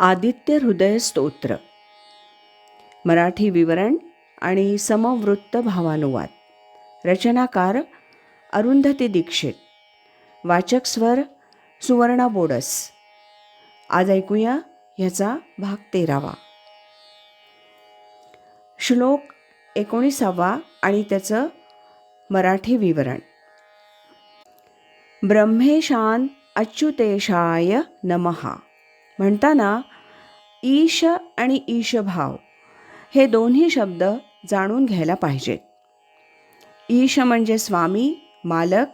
आदित्य हृदय स्तोत्र. मराठी विवरण आणि समवृत्त भावानुवाद. रचनाकार अरुंधती दीक्षित. वाचक स्वर सुवर्णा बोडस. आज ऐकूया ह्याचा भाग तेरावा. श्लोक एकोणीसावा आणि त्याचं मराठी विवरण. ब्रह्मेशान अच्युतेशाय नमहा म्हणताना ईश आणि ईशभाव हे दोन्ही शब्द जाणून घ्यायला पाहिजेत. ईश म्हणजे स्वामी मालक.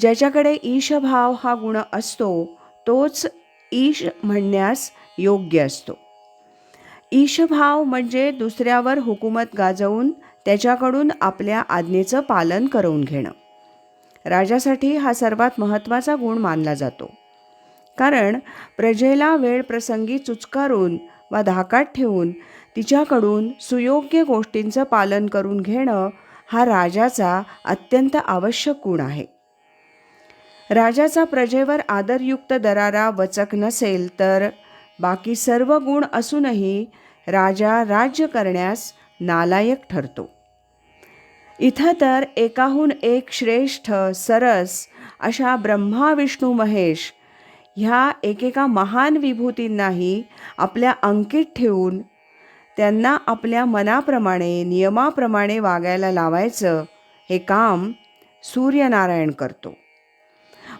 ज्याच्याकडे ईशभाव हा गुण असतो तोच ईश म्हणण्यास योग्य असतो. ईशभाव म्हणजे दुसऱ्यावर हुकूमत गाजवून त्याच्याकडून आपल्या आज्ञेचं पालन करून घेणं. राजासाठी हा सर्वात महत्त्वाचा गुण मानला जातो. कारण प्रजेला वेळ प्रसंगी चुचकारून वा धाकात ठेवून तिच्याकडून सुयोग्य गोष्टींचं पालन करून घेणं हा राजाचा अत्यंत आवश्यक गुण आहे. राजाचा प्रजेवर आदरयुक्त दरारा वचक नसेल तर बाकी सर्व गुण असूनही राजा राज्य करण्यास नालायक ठरतो. इथं तर एकाहून एक श्रेष्ठ सरस अशा ब्रह्मा विष्णू महेश ह्या एकेका महान विभूतींनाही आपल्या अंकित ठेवून त्यांना आपल्या मनाप्रमाणे नियमाप्रमाणे वागायला लावायचं हे काम सूर्यनारायण करतो.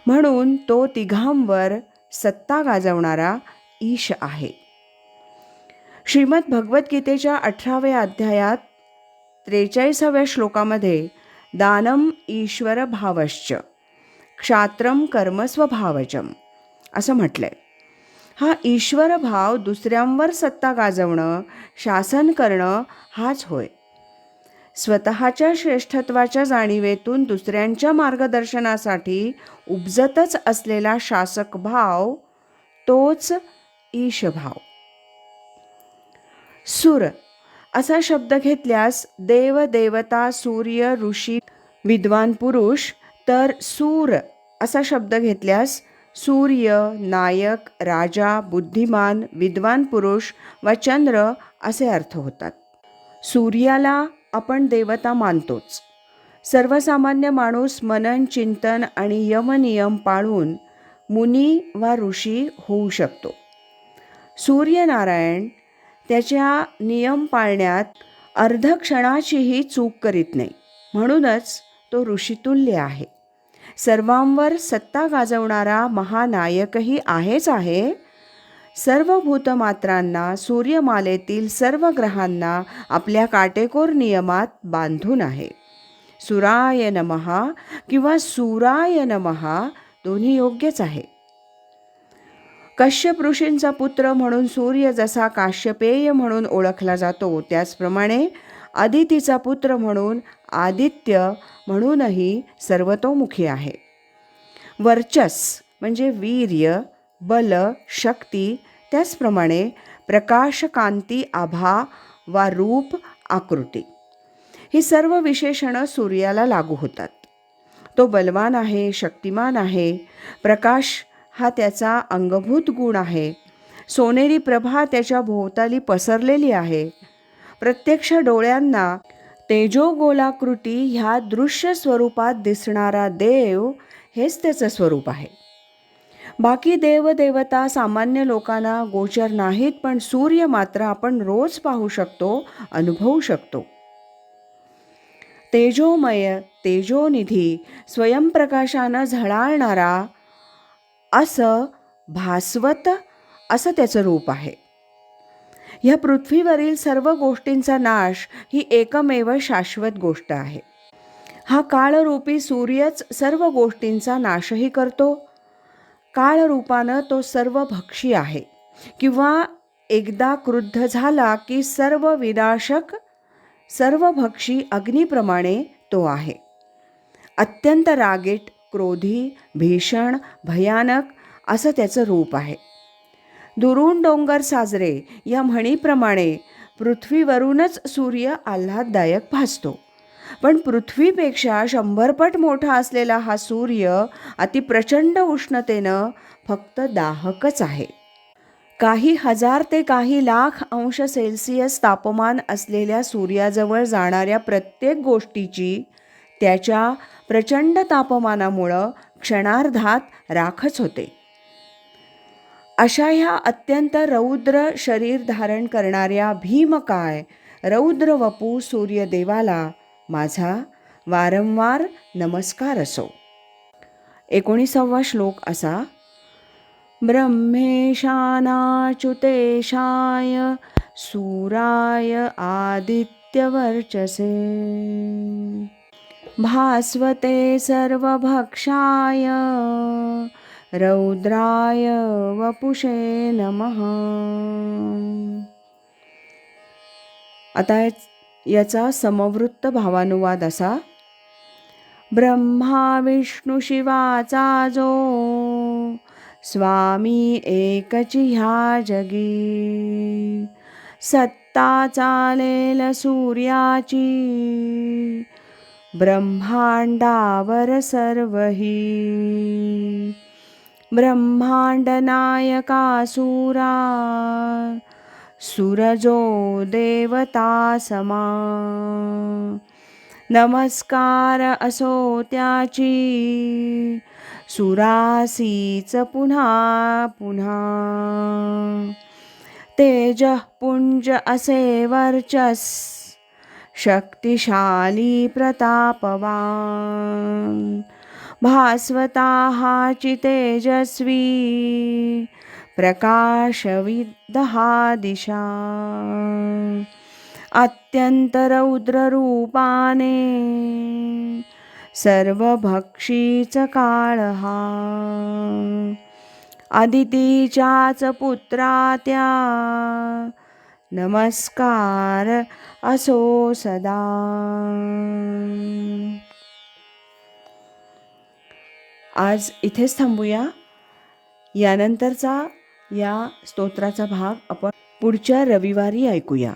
म्हणून तो तिघांवर सत्ता गाजवणारा ईश आहे. श्रीमद भगवद्गीतेच्या अठराव्या अध्यायात त्रेचाळीसाव्या श्लोकामध्ये दानम ईश्वर भावश्च क्षात्रम कर्म असं म्हटलंय. हा ईश्वर भाव दुसऱ्यांवर सत्ता गाजवणं शासन करणं हाच होय. स्वतःच्या श्रेष्ठत्वाच्या जाणीवेतून दुसऱ्यांच्या मार्गदर्शनासाठी उपजतच असलेला शासक भाव तोच ईशभाव. सुर असा शब्द घेतल्यास देव देवता सूर्य ऋषी विद्वान पुरुष तर सूर असा शब्द घेतल्यास सूर्य नायक राजा बुद्धिमान विद्वान पुरुष व चंद्र असे अर्थ होतात. सूर्याला आपण देवता मानतोच. सर्वसामान्य माणूस मनन चिंतन आणि यमनियम पाळून मुनी वा ऋषी होऊ शकतो. सूर्यनारायण त्याच्या नियम पाळण्यात अर्धक्षणाचीही चूक करीत नाही. म्हणूनच तो ऋषितुल्य आहे. सर्वांवर सत्ता गाजवणारा महानायकही आहेच आहे. सर्व भूतमात्रांना सूर्यमालेतील सर्व ग्रहांना आपल्या काटेकोर नियमात बांधून आहे. सुराय नमहा किंवा सुराय नमहा दोन्ही योग्यच आहे. कश्यप ऋषींचा पुत्र म्हणून सूर्य जसा काश्यपेय म्हणून ओळखला जातो त्याचप्रमाणे आदितीचा पुत्र म्हणून आदित्य म्हणूनही सर्वतोमुखी आहे. वर्चस म्हणजे वीर्य बल शक्ती त्याचप्रमाणे प्रकाश कांती आभा वा रूप आकृती. ही सर्व विशेषणं सूर्याला लागू होतात. तो बलवान आहे शक्तिमान आहे. प्रकाश हा त्याचा अंगभूत गुण आहे. सोनेरी प्रभा त्याच्या भोवताली पसरलेली आहे. प्रत्यक्ष डोळ्यांना तेजोगोलाकृती ह्या दृश्य स्वरूपात दिसणारा देव हेच त्याचं स्वरूप आहे. बाकी देवदेवता सामान्य लोकांना गोचर नाहीत पण सूर्य मात्र आपण रोज पाहू शकतो अनुभवू शकतो. तेजोमय तेजोनिधी स्वयंप्रकाशानं झळाळणारा असं भास्वत असं त्याचं रूप आहे. ह्या पृथ्वीवरील सर्व गोष्टींचा नाश ही एकमेव शाश्वत गोष्ट आहे. हा काळरूपी सूर्यच सर्व गोष्टींचा नाशही करतो. काळरूपानं तो सर्व भक्षी आहे. किंवा एकदा क्रुद्ध झाला की सर्व विनाशक सर्व भक्षी अग्नीप्रमाणे तो आहे. अत्यंत रागीट क्रोधी भीषण भयानक असं त्याचं रूप आहे. दुरून डोंगर साजरे या म्हणीप्रमाणे पृथ्वीवरूनच सूर्य आल्हाददायक भासतो. पण पृथ्वीपेक्षा शंभरपट मोठा असलेला हा सूर्य अतिप्रचंड उष्णतेनं फक्त दाहकच आहे. काही हजार ते काही लाख अंश सेल्सिअस तापमान असलेल्या सूर्याजवळ जाणाऱ्या प्रत्येक गोष्टीची त्याच्या प्रचंड तापमानामुळं क्षणार्धात राखच होते. अशा ह्या अत्यंत रौद्र शरीर धारण करणाऱ्या भीमकाय रौद्र वपू सूर्यदेवाला माझा वारंवार नमस्कार असो. एकोणीसावा श्लोक असा ब्रह्मेशानाच्युतेशाय सूराय आदित्यवर्चसे। भास्वते सर्वभक्षाय रौद्राय वपुषे नमः. आता याचा समवृत्त भावानुवाद असा. ब्रह्मा विष्णू शिवाचा जो स्वामी एकची ह्या जगी. सत्ता चालेल सूर्याची ब्रह्मांडावर सर्वही. ब्रह्मांड सुरा सुरजो देवता समा नमस्कार असो त्याची सुरासीच पुन्हा पुन्हा। तेज पुंज असे वर्चस शक्तिशाली प्रतापवान भास्वताः चितेजस्वी तेजस्वी दिशा अत्यंत सर्वभक्षीच काळहा अदितीच्याच पुत्रा त्या नमस्कार असो सदा। आज इथेच थांबूया. यानंतरचा या स्तोत्राचा भाग आपण पुढच्या रविवारी ऐकूया.